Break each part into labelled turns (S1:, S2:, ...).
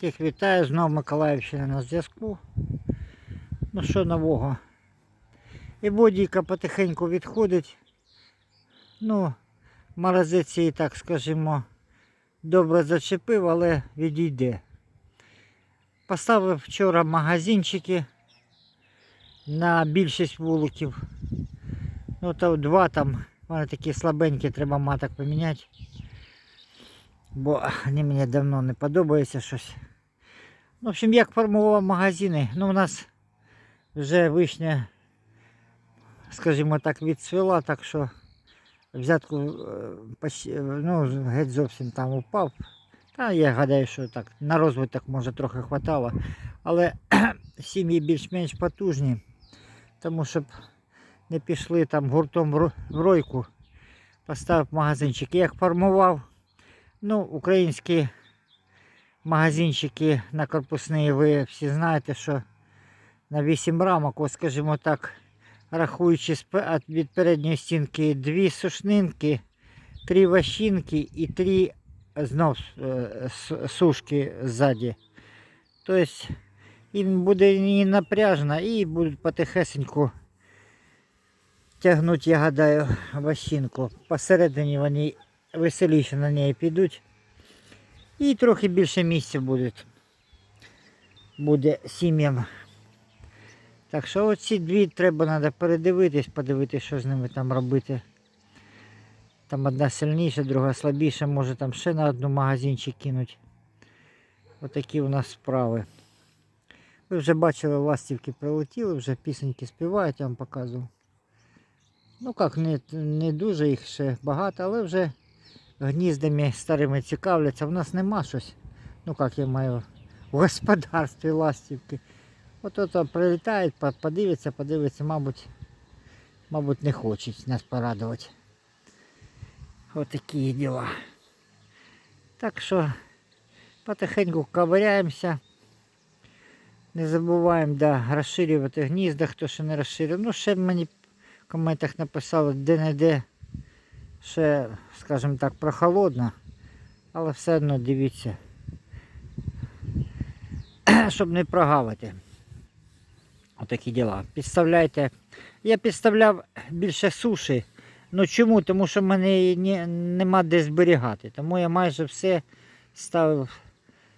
S1: Всіх вітаю, знову Миколаївщина на зв'язку. Ну що нового? І бодійка потихеньку відходить. Ну, морозець її, так скажімо, добре зачепив, але відійде. Поставив вчора магазинчики на більшість вуликів. Ну, то два там, вони такі слабенькі, треба маток поміняти. Бо вони мені давно не подобаються щось. В общем, як формував магазини. Ну, у нас вже вишня, скажімо так, відцвіла, так що взятку е, е, ну, геть зовсім там упав. Та я гадаю, що так, на розвиток може трохи хватало. Але сім'ї більш-менш потужні. Тому щоб не пішли там гуртом в ройку, поставив магазинчик. Як формував, ну, українські магазинчики на корпусні, ви всі знаєте, що на 8 рамок, ось скажімо так, рахуючи від передньої стінки дві сушнинки, три ващинки і три знов е, сушки ззаді. Тобто їм буде не напряжно і будуть потихесеньку тягнути, я гадаю, ващинку. Посередині вони веселіше на неї підуть. І трохи більше місця буде, буде сім'ям. Так що оці дві треба треба передивитись, подивитись, що з ними там робити. Там одна сильніша, друга слабіша, може там ще на одну магазинчик кинуть. Отакі у нас справи. Ви вже бачили, ластівки прилетіли, вже пісеньки співають, я вам показував. Ну як, не, не дуже їх ще багато, але вже гніздами старими цікавляться. У нас нема щось. Ну як я маю в господарстві ластівки. От от прилітають, подивиться, подивиться, мабуть, мабуть, не хочуть нас порадувати. Ось такі діла. Так що потихеньку ковыряємося. Не забуваємо да, розширювати гнізда, хто ще не розширив. Ну, ще мені в коментах написали, де-не-де ще, скажімо так, прохолодно, але все одно дивіться, щоб не прогавити. Отакі діла. Підставляйте. Я підставляв більше суші. Ну чому? Тому що в мене ні- нема де зберігати. Тому я майже все ставив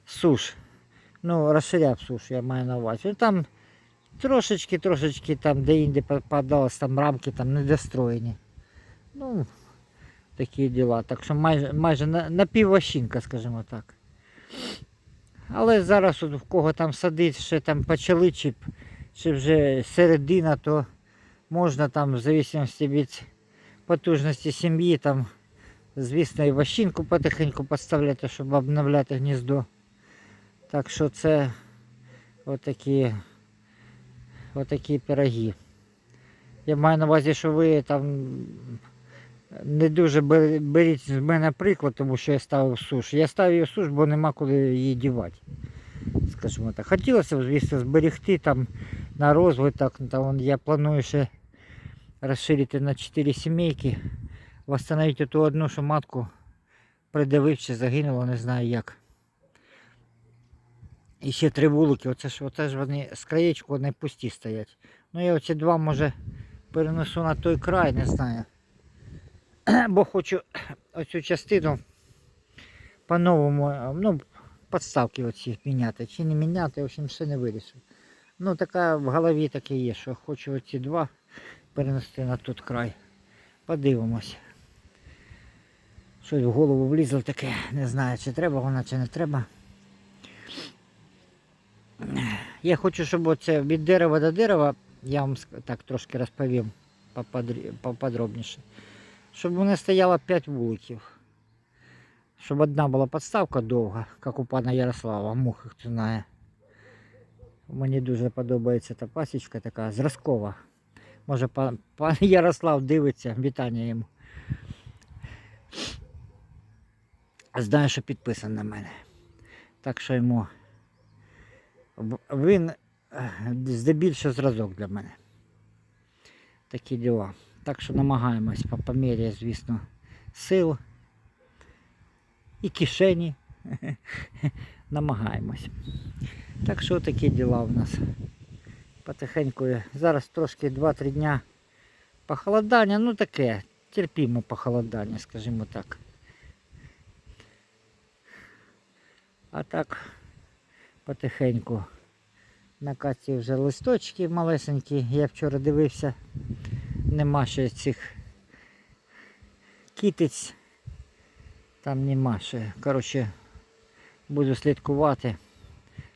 S1: суш. Ну, розширяв суш, я маю на увазі. Ну, Там трошечки, трошечки там де-інде попадалось, там рамки там недостроєні. Ну, такі діла. Так що майже, майже на, напівващинка, скажімо так. Але зараз от в кого там садить, ще там почали, чи, чи вже середина, то можна там, в зависимості від потужності сім'ї, там, звісно, і ващинку потихеньку поставляти, щоб обновляти гніздо. Так що це отакі, отакі пироги. Я маю на увазі, що ви там не дуже беріть з мене приклад, тому що я ставив суш. Я ставив її суш, бо нема куди її дівати. Скажімо так. Хотілося б, звісно, зберегти там на розвиток. Там я планую ще розширити на 4 сімейки. Восстановити ту одну, що матку придавив чи загинула, не знаю як. І ще три вулики, оце ж, оце ж вони з краєчку вони пусті стоять. Ну я оці два може перенесу на той край, не знаю. Бо хочу оцю частину по-новому, е, ну, подставки оці міняти. Чи не міняти, в общем, ще не вирішив. Ну, така в голові таке є, що хочу оці два перенести на той край. Подивимось. Щось в голову влізло таке, не знаю, чи треба вона, чи не треба. Я хочу, щоб оце від дерева до дерева, я вам так трошки розповім поподробніше. Щоб у мене стояло 5 вуликів. Щоб одна була підставка довга, як у пана Ярослава, мухи хто знає. Мені дуже подобається та пасічка така зразкова. Може пан, пан Ярослав дивиться, вітання йому. Знаю, що підписаний на мене. Так що йому він е, здебільшого зразок для мене. Такі діла. Так що намагаємось по, по мірі, звісно, сил і кишені намагаємось. Так що такі діла у нас. Потихеньку. Зараз трошки 2-3 дня похолодання, ну таке, терпімо похолодання, скажімо так. А так потихеньку на каці вже листочки малесенькі. Я вчора дивився, нема ще цих кітиць. Там нема ще. Коротше, буду слідкувати,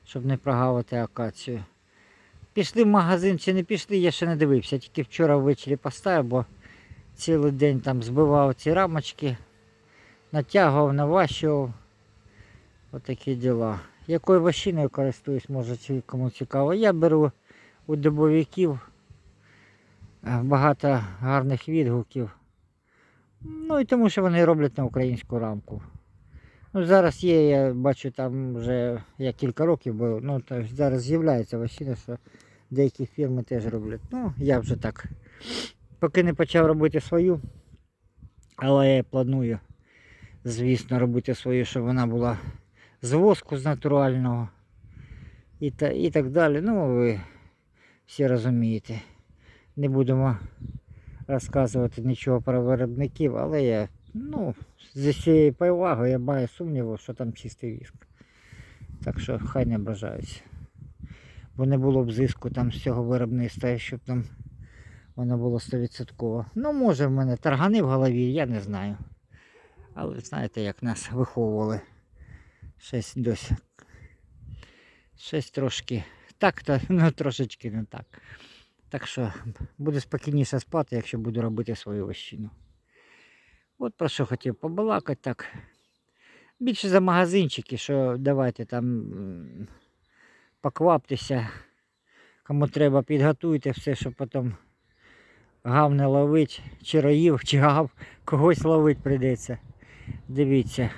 S1: щоб не прогавити акацію. Пішли в магазин чи не пішли, я ще не дивився. Тільки вчора ввечері поставив, бо цілий день там збивав ці рамочки, натягував, наващував. Отакі діла. Якою вощиною користуюсь, може кому цікаво. Я беру у дубовиків е, багато гарних відгуків. Ну і тому що вони роблять на українську рамку. Ну, зараз є, я бачу там вже я кілька років був, ну зараз з'являється вощина, що деякі фірми теж роблять. Ну, я вже так. Поки не почав робити свою, але я планую, звісно, робити свою, щоб вона була з воску з натурального і, та, і так далі. Ну, ви всі розумієте. Не будемо розказувати нічого про виробників, але я, ну, з цією повагою я маю сумніву, що там чистий віск. Так що хай не ображаються. Бо не було б зиску там з цього виробництва, щоб там воно було 100%. Ну, може в мене таргани в голові, я не знаю. Але знаєте, як нас виховували. Щось досі. Щось трошки так, то ну трошечки не так. Так що буду спокійніше спати, якщо буду робити свою вощину. От про що хотів побалакати так. Більше за магазинчики, що давайте там покваптеся. Кому треба, підготуйте все, щоб потім гав не ловить, чи роїв, чи гав, когось ловить прийдеться. Дивіться.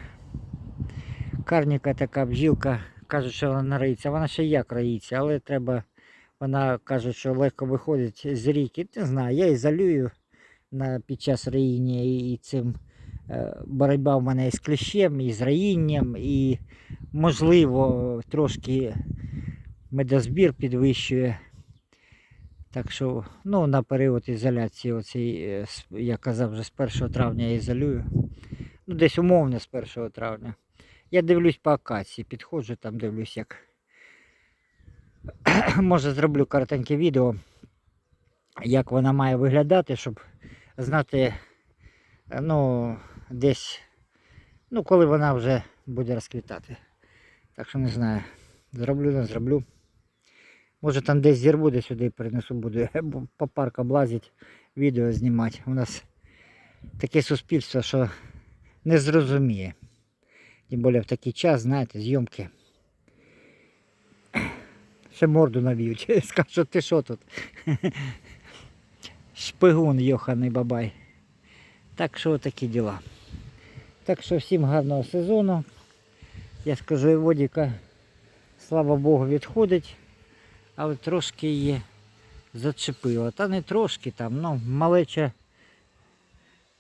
S1: Карніка така бджілка, кажуть, що вона роїться. Вона ще як роїться, але треба, вона кажуть, що легко виходить з ріки. Не знаю, я ізолюю на, під час роїння і, цим е, боротьба в мене з кліщем, і з роїнням, і можливо трошки медозбір підвищує. Так що, ну, на період ізоляції, оцей, е, я казав, вже з 1 травня я ізолюю. Ну, десь умовно з 1 травня. Я дивлюсь по акації, підходжу там, дивлюсь, як. Може зроблю коротеньке відео, як вона має виглядати, щоб знати, ну, десь, ну, коли вона вже буде розквітати. Так що не знаю. Зроблю, не зроблю. Може там десь зірву, десь сюди принесу, буду по паркам лазити, відео знімати. У нас таке суспільство, що не зрозуміє. Тим більше в такий час, знаєте, зйомки. Ще морду наб'ють. Скажуть, ти що тут? Шпигун йоханий бабай. Так що такі діла. Так що всім гарного сезону. Я скажу, водіка, слава Богу, відходить, але трошки її зачепило. Та не трошки там, ну, малеча,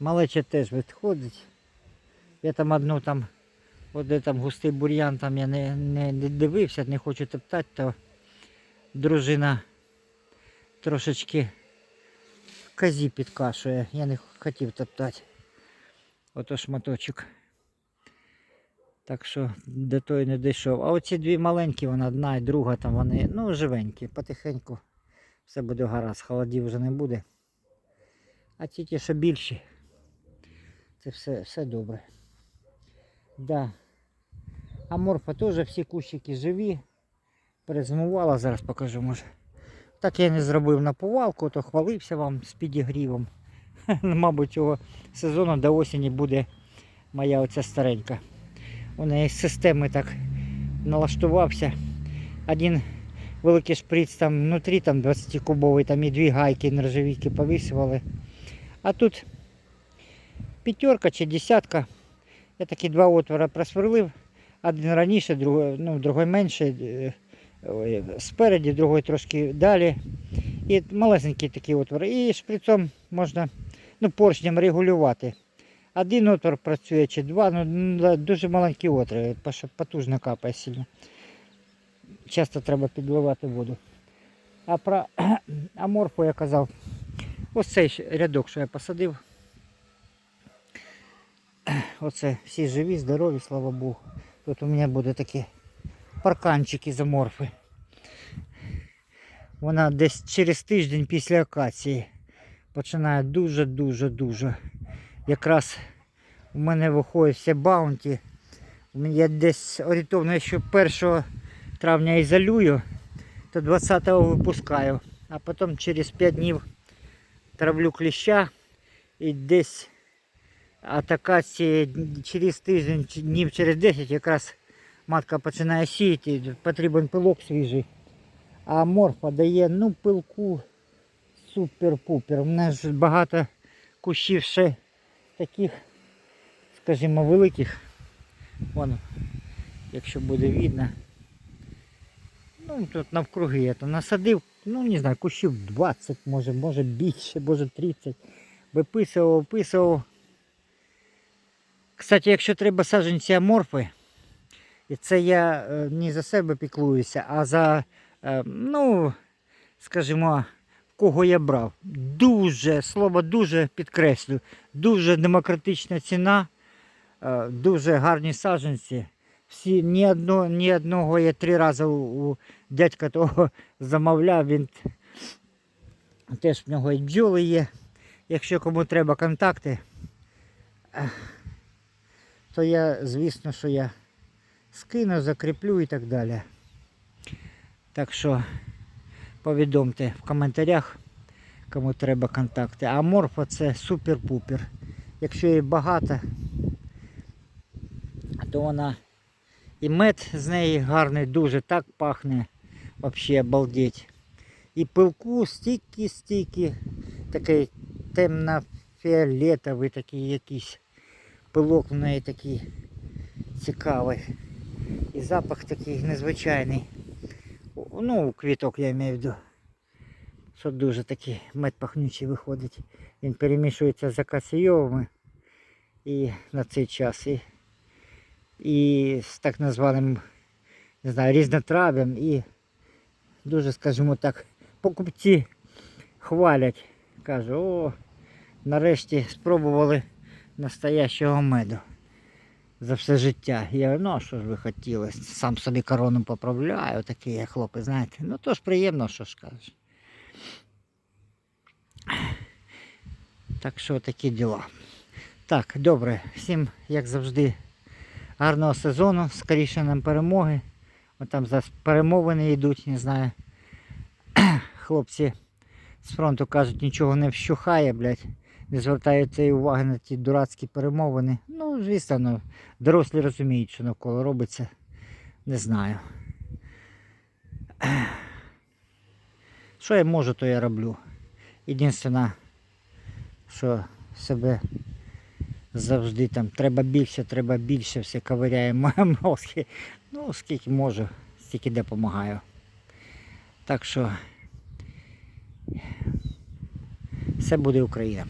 S1: малеча теж відходить. Я там одну там, от де там густий бур'ян, там я не, не, не дивився, не хочу топтати, то дружина трошечки козі підкашує. Я не хотів топтати. Ото шматочок. Так що до того не дійшов. А оці дві маленькі, вона одна і друга, там вони ну, живенькі, потихеньку. Все буде гаразд, холодів вже не буде. А ті ті, що більші, це все, все добре. Да. А морфа теж всі кущики живі. Перезимувала, зараз покажу, може. Так я не зробив на повалку, то хвалився вам з підігрівом. Мабуть, цього сезону до осені буде моя оця старенька. У неї з системи так налаштувався. Один великий шприц там внутрі, там 20 кубовий, там і дві гайки нержавійки повісували. А тут п'ятерка чи десятка. Я такі два отвора просверлив. Один раніше, другий, ну, другий менше. Спереді, другий трошки далі. І малесенький такий отвор. І шприцом можна ну, поршнем регулювати. один отвор працює чи два, ну дуже маленькі отвори, потужно капає сильно. Часто треба підливати воду. А про аморфу я казав, ось цей рядок, що я посадив. Оце всі живі, здорові, слава Богу. Тут у мене буде такі парканчики з аморфи. Вона десь через тиждень після акації починає дуже-дуже-дуже. Якраз у мене виходить все баунті. Я десь орієнтовно, якщо 1 травня ізолюю, то 20-го випускаю. А потім через 5 днів травлю кліща і десь атакації через тиждень, днів через 10 якраз матка починає сіяти, потрібен пилок свіжий. А морфа дає ну пилку супер-пупер. У ж багато кущів ще таких, скажімо, великих. Вон, якщо буде видно. Ну тут навкруги я то насадив, ну не знаю, кущів 20, може, може більше, може 30. Виписував, виписував. Кстати, якщо треба саджанці аморфи, і це я е, не за себе піклуюся, а за, е, ну, скажімо, кого я брав. Дуже, слово дуже підкреслю, дуже демократична ціна, е, дуже гарні саджанці. Всі, ні, одно, ні одного я три рази у, дядька того замовляв, він теж в нього і бджоли є. Якщо кому треба контакти, то я, звісно, що я скину, закріплю і так далі. Так що повідомте в коментарях, кому треба контакти. А морфа це супер-пупер. Якщо її багато, то вона і мед з неї гарний, дуже так пахне. Взагалі обалдеть. І пилку стільки-стільки, такий темно-фіолетовий такий якийсь пилок в неї такий цікавий. І запах такий незвичайний. Ну, квіток я маю в виду. Що дуже такий мед пахнючий виходить. Він перемішується з акаційовими і на цей час. І, і з так названим не знаю, різнотрав'ям і дуже, скажімо так, покупці хвалять. Кажуть, о, нарешті спробували настоящого меду за все життя. Я говорю, ну а що ж ви хотіли? Сам собі корону поправляю, такий я хлопець, знаєте. Ну то ж приємно, що ж кажеш. Так що такі діла. Так, добре, всім, як завжди, гарного сезону, скоріше нам перемоги. От там зараз перемовини йдуть, не знаю. Хлопці з фронту кажуть, нічого не вщухає, блядь. Не звертаєте уваги на ті дурацькі перемовини. Ну, звісно, ну, дорослі розуміють, що навколо робиться. Не знаю. Що я можу, то я роблю. Єдине, що себе завжди там треба більше, треба більше, все ковиряє мозки. Ну, скільки можу, стільки допомагаю. Так що все буде Україна.